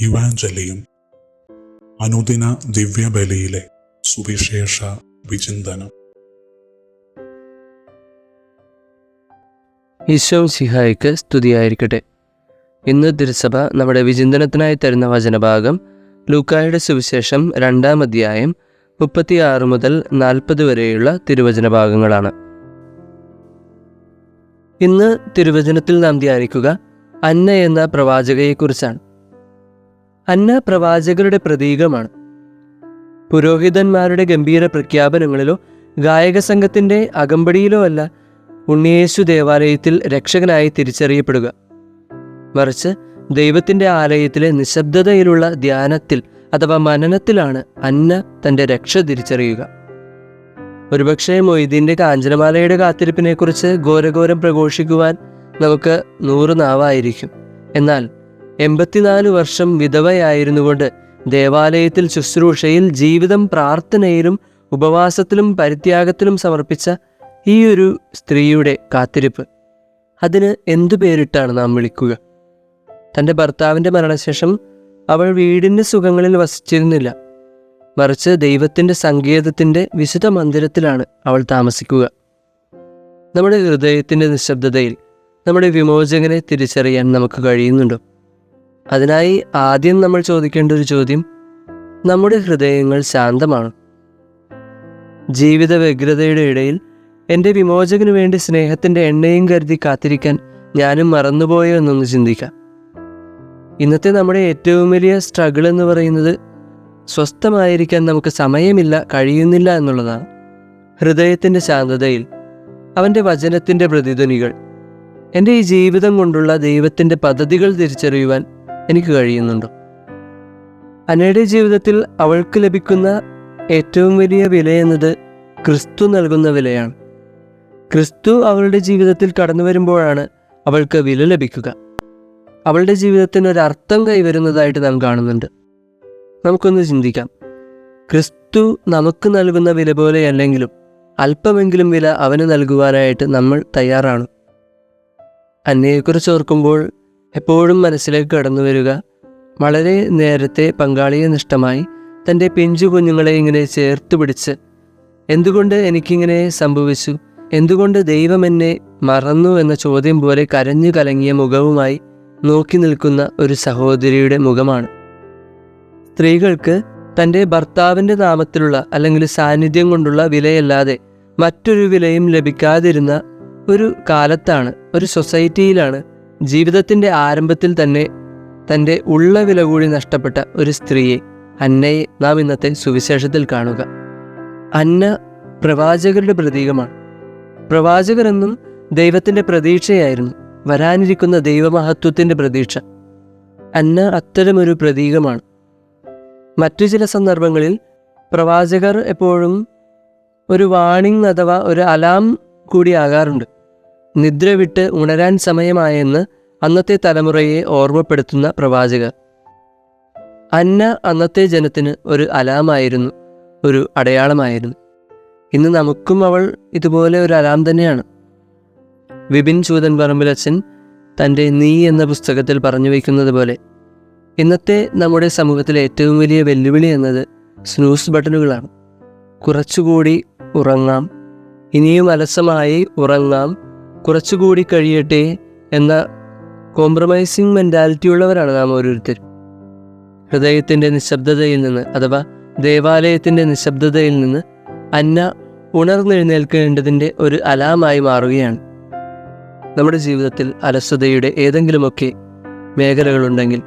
യുവാഞ്ജലിയും അനുദിന ദിവ്യബലിയിലെ സുവിശേഷ വിചിന്തനം. ഈശോ സിഹായിക്ക് സ്തുതിയായിരിക്കട്ടെ. ഇന്ന് തിരുസഭ നമ്മുടെ വിചിന്തനത്തിനായി തരുന്ന വചനഭാഗം ലൂക്കായുടെ സുവിശേഷം രണ്ടാം അധ്യായം മുപ്പത്തിയാറ് മുതൽ നാൽപ്പത് വരെയുള്ള തിരുവചന ഭാഗങ്ങളാണ് ഇന്ന് തിരുവചനത്തിൽ നാം ധ്യാനിക്കുക അന്ന എന്ന പ്രവാചകയെക്കുറിച്ചാണ്. അന്ന പ്രവാചകരുടെ പ്രതീകമാണ്. പുരോഹിതന്മാരുടെ ഗംഭീര പ്രഖ്യാപനങ്ങളിലോ ഗായക സംഘത്തിന്റെ അകമ്പടിയിലോ അല്ല ഉണ്ണിയേശു ദേവാലയത്തിൽ രക്ഷകനായി തിരിച്ചറിയപ്പെടുക. മറിച്ച് ദൈവത്തിന്റെ ആലയത്തിലെ നിശബ്ദതയിലുള്ള ധ്യാനത്തിൽ അഥവാ മനനത്തിലാണ് അന്ന തന്റെ രക്ഷ തിരിച്ചറിയുക. ഒരുപക്ഷെ മൊയ്തീന്റെ കാഞ്ചനമാലയുടെ കാത്തിരിപ്പിനെക്കുറിച്ച് ഘോരഘോരം പ്രഘോഷിക്കുവാൻ നമുക്ക് നൂറ് നാവായിരിക്കും. എന്നാൽ എൺപത്തിനാല് വർഷം വിധവയായിരുന്നുകൊണ്ട് ദേവാലയത്തിൽ ശുശ്രൂഷയിൽ ജീവിതം പ്രാർത്ഥനയിലും ഉപവാസത്തിലും പരിത്യാഗത്തിലും സമർപ്പിച്ച ഈ ഒരു സ്ത്രീയുടെ കാത്തിരിപ്പ്. അതിന് എന്തു പേരിട്ടാണ് നാം വിളിക്കുക? തന്റെ ഭർത്താവിന്റെ മരണശേഷം അവൾ വീടിന്റെ സുഖങ്ങളിൽ വസിച്ചിരുന്നില്ല. മറിച്ച് ദൈവത്തിന്റെ സങ്കേതത്തിന്റെ വിശുദ്ധ മന്ദിരത്തിലാണ് അവൾ താമസിക്കുക. നമ്മുടെ ഹൃദയത്തിന്റെ നിശബ്ദതയിൽ നമ്മുടെ വിമോചകനെ തിരിച്ചറിയാൻ നമുക്ക് കഴിയുന്നുണ്ടോ? അതിനായി ആദ്യം നമ്മൾ ചോദിക്കേണ്ട ഒരു ചോദ്യം നമ്മുടെ ഹൃദയങ്ങൾ ശാന്തമാണ്? ജീവിത വ്യഗ്രതയുടെ ഇടയിൽ എന്റെ വിമോചകന് വേണ്ടി സ്നേഹത്തിന്റെ എണ്ണയും കരുതി കാത്തിരിക്കാൻ ഞാനും മറന്നുപോയോ എന്നൊന്ന് ചിന്തിക്കാം. ഇന്നത്തെ നമ്മുടെ ഏറ്റവും വലിയ സ്ട്രഗിൾ എന്ന് പറയുന്നത് സ്വസ്ഥമായിരിക്കാൻ നമുക്ക് സമയമില്ല കഴിയുന്നില്ല എന്നുള്ളതാണ്. ഹൃദയത്തിന്റെ ശാന്തതയിൽ അവന്റെ വചനത്തിന്റെ പ്രതിധ്വനികൾ എന്റെ ഈ ജീവിതം കൊണ്ടുള്ള ദൈവത്തിന്റെ പദ്ധതികൾ തിരിച്ചറിയുവാൻ എനിക്ക് കഴിയുന്നുണ്ടോ. അനയുടെ ജീവിതത്തിൽ അവൾക്ക് ലഭിക്കുന്ന ഏറ്റവും വലിയ വില എന്നത് ക്രിസ്തു നൽകുന്ന വിലയാണ്. ക്രിസ്തു അവളുടെ ജീവിതത്തിൽ കടന്നു വരുമ്പോഴാണ് അവൾക്ക് വില ലഭിക്കുക. അവളുടെ ജീവിതത്തിന് ഒരു അർത്ഥം കൈവരുന്നതായിട്ട് നാം കാണുന്നുണ്ട്. നമുക്കൊന്ന് ചിന്തിക്കാം. ക്രിസ്തു നമുക്ക് നൽകുന്ന വില പോലെയല്ലെങ്കിലും അല്പമെങ്കിലും വില അവന് നൽകുവാനായിട്ട് നമ്മൾ തയ്യാറാണ്. അന്നയെക്കുറിച്ച് ഓർക്കുമ്പോൾ എപ്പോഴും മനസ്സിലേക്ക് കടന്നു വരിക. വളരെ നേരത്തെ പങ്കാളിയെ നഷ്ടമായി തന്റെ പിഞ്ചു കുഞ്ഞുങ്ങളെ ഇങ്ങനെ ചേർത്ത് പിടിച്ച് എന്തുകൊണ്ട് എനിക്കിങ്ങനെ സംഭവിച്ചു? എന്തുകൊണ്ട് ദൈവം എന്നെ മറന്നു? എന്ന ചോദ്യം പോലെ കരഞ്ഞു കലങ്ങിയ മുഖവുമായി നോക്കി നിൽക്കുന്ന ഒരു സഹോദരിയുടെ മുഖമാണ്. സ്ത്രീകൾക്ക് തന്റെ ഭർത്താവിന്റെ നാമത്തിലുള്ള അല്ലെങ്കിൽ സാന്നിധ്യം കൊണ്ടുള്ള വിലയല്ലാതെ മറ്റൊരു വിലയും ലഭിക്കാതിരുന്ന ഒരു കാലത്താണ് ഒരു സൊസൈറ്റിയിലാണ് ജീവിതത്തിന്റെ ആരംഭത്തിൽ തന്നെ തന്റെ ഉള്ള വില കൂടി നഷ്ടപ്പെട്ട ഒരു സ്ത്രീയെ അന്നയെ നാം ഇന്നത്തെ സുവിശേഷത്തിൽ കാണുക. അന്ന പ്രവാചകരുടെ പ്രതീകമാണ്. പ്രവാചകരെന്നും ദൈവത്തിന്റെ പ്രതീക്ഷയായിരുന്നു വരാനിരിക്കുന്ന ദൈവമഹത്വത്തിന്റെ പ്രതീക്ഷ. അന്ന അത്തരമൊരു പ്രതീകമാണ്. മറ്റു ചില സന്ദർഭങ്ങളിൽ പ്രവാചകർ എപ്പോഴും ഒരു വാണിംഗ് അഥവാ ഒരു അലാം കൂടിയാകാറുണ്ട് നിദ്ര വിട്ട് ഉണരാൻ സമയമായെന്ന് അന്നത്തെ തലമുറയെ ഓർമ്മപ്പെടുത്തുന്ന പ്രവാചകർ. അന്ന അന്നത്തെ ജനത്തിന് ഒരു അലാമായിരുന്നു ഒരു അടയാളമായിരുന്നു. ഇന്ന് നമുക്കും അവൾ ഇതുപോലെ ഒരു അലാം തന്നെയാണ്. വിപിൻ ചൂതൻ പറമ്പിലച്ചൻ തന്റെ നീ എന്ന പുസ്തകത്തിൽ പറഞ്ഞു വയ്ക്കുന്നത് പോലെ ഇന്നത്തെ നമ്മുടെ സമൂഹത്തിലെ ഏറ്റവും വലിയ വെല്ലുവിളി എന്നത് സ്നൂസ് ബട്ടണുകളാണ്. കുറച്ചുകൂടി ഉറങ്ങാം ഇനിയും അലസമായി ഉറങ്ങാം കുറച്ചുകൂടി കഴിയട്ടെ എന്ന കോംപ്രമൈസിങ് മെന്റാലിറ്റി ഉള്ളവരാണ് നാം ഓരോരുത്തരും ഹൃദയത്തിന്റെ നിശബ്ദതയിൽ നിന്ന് അഥവാ ദേവാലയത്തിന്റെ നിശബ്ദതയിൽ നിന്ന് അന്ന ഉണർന്നെഴുന്നേൽക്കേണ്ടതിന്റെ ഒരു അലാമായി മാറുകയാണ്. നമ്മുടെ ജീവിതത്തിൽ അലസതയുടെ ഏതെങ്കിലുമൊക്കെ മേഖലകളുണ്ടെങ്കിൽ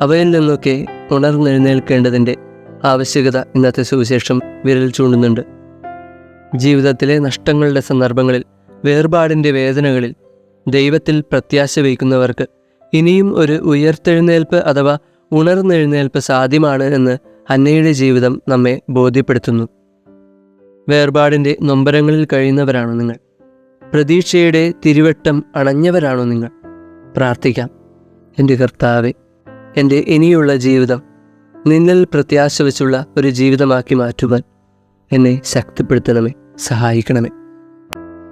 അവയിൽ നിന്നൊക്കെ ഉണർന്നെഴുന്നേൽക്കേണ്ടതിന്റെ ആവശ്യകത ഇന്നത്തെ സുവിശേഷം വിരൽ ചൂണ്ടുന്നുണ്ട്. ജീവിതത്തിലെ നഷ്ടങ്ങളുടെ സന്ദർഭങ്ങളിൽ വേർപാടിന്റെ വേദനകളിൽ ദൈവത്തിൽ പ്രത്യാശ വയ്ക്കുന്നവർക്ക് ഇനിയും ഒരു ഉയർത്തെഴുന്നേൽപ്പ് അഥവാ ഉണർന്നെഴുന്നേൽപ്പ് സാധ്യമാണ് എന്ന് അന്നയുടെ ജീവിതം നമ്മെ ബോധ്യപ്പെടുത്തുന്നു. വേർപാടിന്റെ നൊമ്പരങ്ങളിൽ കഴിയുന്നവരാണോ നിങ്ങൾ? പ്രതീക്ഷയുടെ തിരുവട്ടം അണഞ്ഞവരാണോ നിങ്ങൾ? പ്രാർത്ഥിക്കാം. എന്റെ കർത്താവെ എന്റെ ഇനിയുള്ള ജീവിതം നിന്നിൽ പ്രത്യാശ വെച്ചുള്ള ഒരു ജീവിതമാക്കി മാറ്റുവാൻ എന്നെ ശക്തിപ്പെടുത്തണമേ സഹായിക്കണമേ.